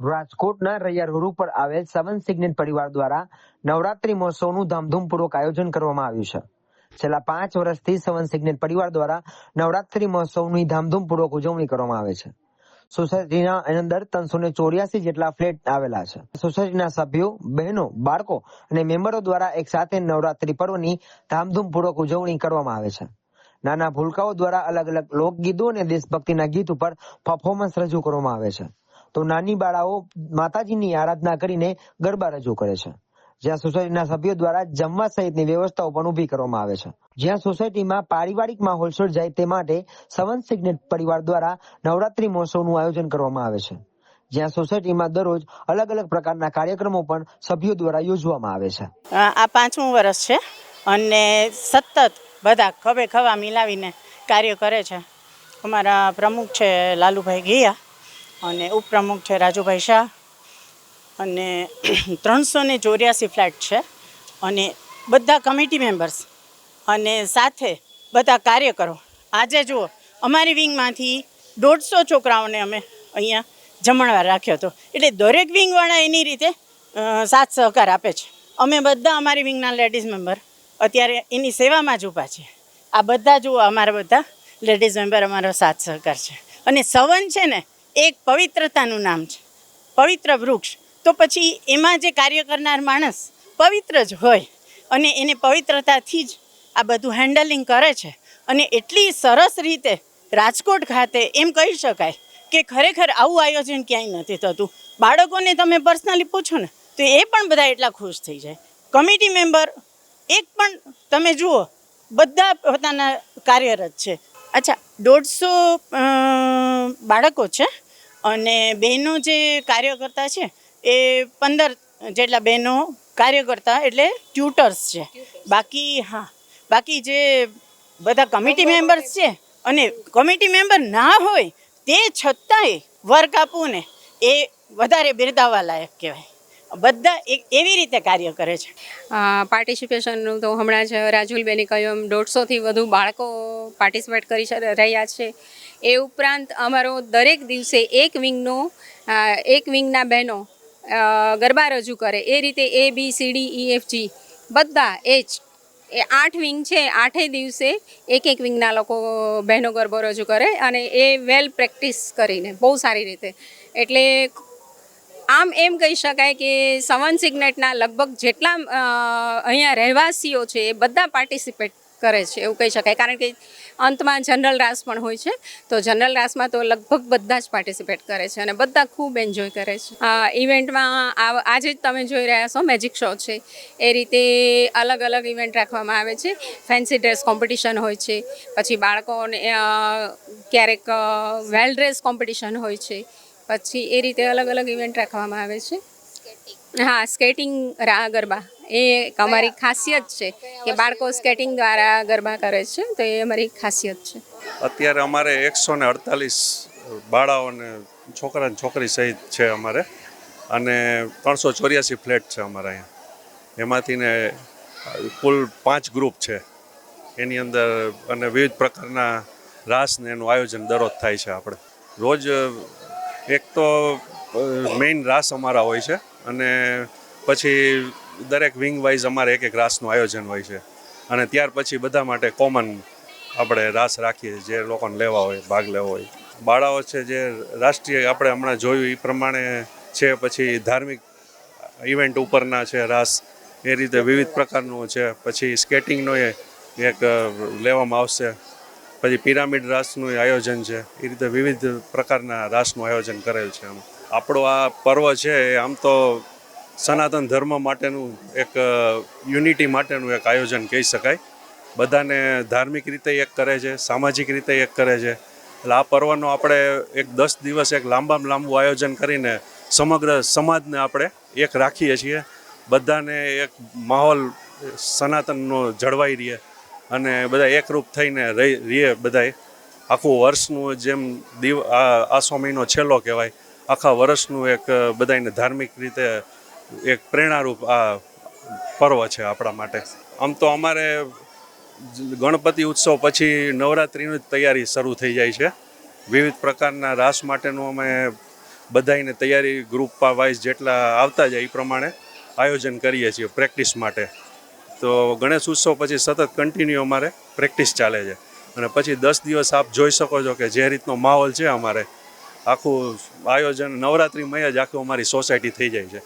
રાજકોટના રૈયા રોડ ઉપર આવેલ સેવન સિગ્નેટ પરિવાર દ્વારા નવરાત્રી મહોત્સવનું ધામધૂમપૂર્વક આયોજન કરવામાં આવ્યું છે. છેલ્લા પાંચ વર્ષથી સેવન સિગ્નેટ પરિવાર દ્વારા નવરાત્રી મહોત્સવની ધામધૂમપૂર્વક ઉજવણી કરવામાં આવે છે. સોસાયટીના અંદર ત્રણસો ને ચોર્યાસી જેટલા ફ્લેટ આવેલા છે. સોસાયટીના સભ્યો, બહેનો, બાળકો અને મેમ્બરો દ્વારા એક સાથે નવરાત્રી પર્વની ધામધૂમપૂર્વક ઉજવણી કરવામાં આવે છે. નાના ભૂલકાઓ દ્વારા અલગ અલગ લોકગીતો અને દેશભક્તિના ગીત ઉપર પરફોર્મન્સ રજૂ કરવામાં આવે છે. તો નાની બાળાઓ માતાજીની આરાધના કરીને ગરબા રજૂ કરે છે. જ્યાં સોસાયટીના સભ્યો દ્વારા જમવા સહિતની વ્યવસ્થાઓ પણ ઊભી કરવામાં આવે છે. જ્યાં સોસાયટીમાં પારિવારિક માહોલ સર્જાય તે માટે સવન સિગ્નેટ પરિવાર દ્વારા નવરાત્રી મહોત્સવનું આયોજન કરવામાં આવે છે. જ્યાં સોસાયટીમાં દરરોજ અલગ અલગ પ્રકારના કાર્યક્રમો પણ સભ્યો દ્વારા યોજવામાં આવે છે. આ પાંચમું વર્ષ છે અને સતત બધા ખભે ખભા મિલાવીને કાર્ય કરે છે. અમારા પ્રમુખ છે લાલુભાઈ ઘિયા અને ઉપપ્રમુખ છે રાજુભાઈ શાહ. અને ત્રણસો ને ચોર્યાસી ફ્લેટ છે અને બધા કમિટી મેમ્બર્સ. અને સાથે બધા કાર્યકરો. આજે જુઓ, અમારી વિંગમાંથી દોઢસો છોકરાઓને અમે અહીંયા જમણવાર રાખ્યો હતો. એટલે દરેક વિંગવાળા એની રીતે સાથ સહકાર આપે છે. અમે બધા અમારી વિંગના લેડીઝ મેમ્બર અત્યારે એની સેવામાં જ ઊભા છીએ. આ બધા જુઓ, અમારા બધા લેડીઝ મેમ્બર અમારો સાથ સહકાર છે. અને સવન છે ને એક પવિત્રતાનું નામ છે. પવિત્ર વૃક્ષ. તો પછી એમાં જે કાર્ય કરનાર માણસ પવિત્ર જ હોય અને એને પવિત્રતાથી જ આ બધું હેન્ડલિંગ કરે છે અને એટલી સરસ રીતે રાજકોટ ખાતે એમ કહી શકાય કે ખરેખર આવું આયોજન ક્યાંય નથી થતું. બાળકોને તમે પર્સનલી પૂછો ને, તો એ પણ બધા એટલા ખુશ થઈ જાય. કમિટી મેમ્બર એક પણ તમે જુઓ, બધા પોતાના કાર્યરત છે. અચ્છા, દોઢસો બાળકો છે? અને બહેનો જે કાર્યકર્તા છે એ પંદર જેટલા બહેનો કાર્યકર્તા એટલે ટ્યુટર્સ છે. બાકી હા બાકી જે બધા કમિટી મેમ્બર્સ છે અને કમિટી મેમ્બર ના હોય તે છતાંય વર્ક આપવું ને એ વધારે બિરદાવા લાયક કહેવાય. બધા એક એવી રીતે કાર્ય કરે છે. પાર્ટિસિપેશનનું તો હમણાં જ રાજુલબેને કહ્યું એમ, દોઢસોથી વધુ બાળકો પાર્ટિસિપેટ કરી રહ્યા છે. એ ઉપરાંત અમારો દરેક દિવસે એક વિંગનો એક વિંગના બહેનો ગરબા રજૂ કરે. એ રીતે A B C D E F G બધા એ જ, એ આઠ વિંગ છે આઠે દિવસે એક એક વિંગના લોકો બહેનો ગરબો રજૂ કરે અને એ વેલ પ્રેક્ટિસ કરીને, બહુ સારી રીતે. એટલે આમ એમ કહી શકાય કે સવન સિગ્નેટના લગભગ જેટલા અહીંયા રહેવાસીઓ છે એ બધા પાર્ટિસિપેટ કરે છે, એવું કહી શકાય. કારણ કે અંતમાં જનરલ રાસ પણ હોય છે. તો જનરલ રાસમાં તો લગભગ બધા જ પાર્ટિસિપેટ કરે છે અને બધા ખૂબ એન્જોય કરે છે. આ ઇવેન્ટમાં આજે જ તમે જોઈ રહ્યા છો મેજિક શો છે. એ રીતે અલગ અલગ ઇવેન્ટ રાખવામાં આવે છે. ફેન્સી ડ્રેસ કોમ્પિટિશન હોય છે. પછી બાળકોને ક્યારેક વેલ ડ્રેસ કોમ્પિટિશન હોય છે. પછી એ રીતે અલગ અલગ ઇવેન્ટ રાખવામાં આવે છે. હા સ્કેટિંગ રા ગરબા. એ એક અમારી ખાસિયત છે કે બાળકો સ્કેટિંગ દ્વારા ગરબા કરે છે તો એ અમારી ખાસિયત છે. અત્યારે અમારે એકસો ને અડતાલીસ બાળાઓ અને છોકરા ને છોકરી સહિત છે અમારે. અને ત્રણસો ચોર્યાસી ફ્લેટ છે અમારા અહીંયા. એમાંથી ને કુલ પાંચ ગ્રુપ છે. એની અંદર અને વિવિધ પ્રકારના રાસ ને એનું આયોજન દરરોજ થાય છે આપણે. રોજ એક તો મેઇન રાસ અમારા હોય છે અને પછી દરેક વિંગ વાઇઝ અમારે એક એક રાસનું આયોજન હોય છે. અને ત્યાર પછી બધા માટે કોમન આપણે રાસ રાખીએ, જે લોકોને લેવા હોય, ભાગ લેવો હોય. બાળાઓ છે જે રાષ્ટ્રીય, આપણે હમણાં જોયું એ પ્રમાણે છે, પછી ધાર્મિક ઇવેન્ટ ઉપરના છે રાસ, એ રીતે વિવિધ પ્રકારનું છે. પછી સ્કેટિંગનો એક લેવામાં આવશે. પછી પિરામિડ રાસનું આયોજન છે. એ રીતે વિવિધ પ્રકારના રાસનું આયોજન કરેલ છે આમ. આપણો આ પર્વ છે એ આમ તો સનાતન ધર્મ માટેનું એક યુનિટી માટેનું એક આયોજન કહી શકાય. બધાને ધાર્મિક રીતે એક કરે છે, સામાજિક રીતે એક કરે છે. એટલે આ પર્વનો આપણે એક દસ દિવસ એક લાંબામાં લાંબુ આયોજન કરીને સમગ્ર સમાજને આપણે એક રાખીએ છીએ. બધાને એક માહોલ સનાતનનો જળવાઈ રહે. અને બધા એકરૂપ થઈને રહી રહીએ બધાય આખું વર્ષનું જેમ દિવ આસો મહિનો છેલ્લો કહેવાય, આખા વર્ષનું એક બધાને ધાર્મિક રીતે એક પ્રેરણારૂપ આ પર્વ છે આપણા માટે. આમ તો અમારે ગણપતિ ઉત્સવ પછી નવરાત્રિની જ તૈયારી શરૂ થઈ જાય છે. વિવિધ પ્રકારના રાસ માટેનું અમે બધાને તૈયારી ગ્રુપ વાઇઝ જેટલા આવતા જાય એ પ્રમાણે આયોજન કરીએ છીએ પ્રેક્ટિસ માટે. તો ગણેશ ઉત્સવ પછી સતત કન્ટિન્યુ અમારે પ્રેક્ટિસ ચાલે છે. અને પછી દસ દિવસ આપ જોઈ શકો છો કે જે રીતનો માહોલ છે અમારે. આખું આયોજન નવરાત્રિમય જ આખું અમારી સોસાયટી થઈ જાય છે.